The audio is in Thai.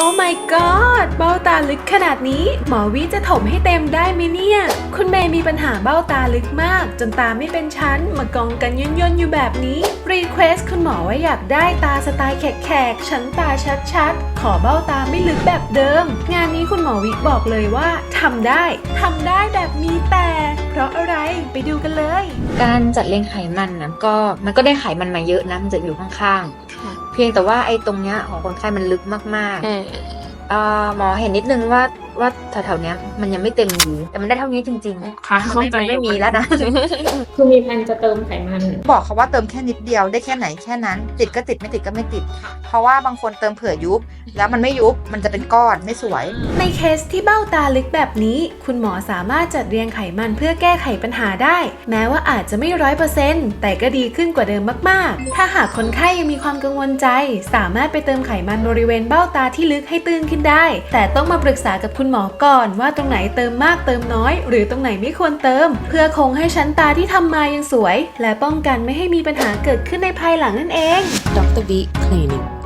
โอ้ my god เบ้าตาลึกขนาดนี้ หมอวิจะถมให้เต็มได้ไหมเนี่ย คุณเมย์มีปัญหาเบ้าตาลึกมาก จนตาไม่เป็นชั้น มากองกันย่นๆอยู่แบบนี้รีเควสคุณหมอว่าอยากได้ตาสไตล์แขกๆชั้นตาชัดๆ ขอเบ้าตาไม่ลึกแบบเดิม งานนี้คุณหมอวิบอกเลยว่าทำได้ทำได้แบบมีแต่ เพราะอะไรไปดูกันเลย การจัดเรียงไขมันนะก็มันก็ได้ไขมันมาเยอะนะมันจะอยู่ข้างๆ เพียงแต่ว่าไอ้ตรงเนี้ยของคนไข้มันลึกมากอืมๆอ่าหมอเห็นนิดนึงว่า ว่าแถวๆเนี้ยมันยังไม่เต็มดีแต่มันได้เท่านี้จริงๆค่ะมันเข้าไม่ใจมันไม่มีแล้วนะ คือมีแพลนจะเติมไขมัน บอกเขาว่าเติมแค่นิดเดียวได้แค่ไหนแค่นั้น ติดก็ติดไม่ติดก็ไม่ติด เพราะว่าบางคนเติมเผื่อยุบ แล้วมันไม่ยุบมันจะเป็นก้อนไม่สวย ในเคสที่เบ้าตาลึกแบบนี้ คุณหมอสามารถจัดเรียงไขมันเพื่อแก้ไขปัญหาได้ แม้ว่าอาจจะไม่ร้อยเปอร์เซ็นต์แต่ก็ดีขึ้นกว่าเดิมมากๆ ถ้าหากคนไข้ยังมีความกังวลใจ สามารถไปเติมไขมันบริเวณเบ้าตาที่ลึกให้ตื้นขึ้นได้ แต่ต้องมาปรึกษากับคุณหมอก่อนว่าตรงไหนเติมมากเติมน้อย หรือตรงไหนไม่ควรเติม เพื่อคงให้ชั้นตาที่ทำมายังสวย และป้องกันไม่ให้มีปัญหาเกิดขึ้นในภายหลังนั่นเองดรบีคลินิก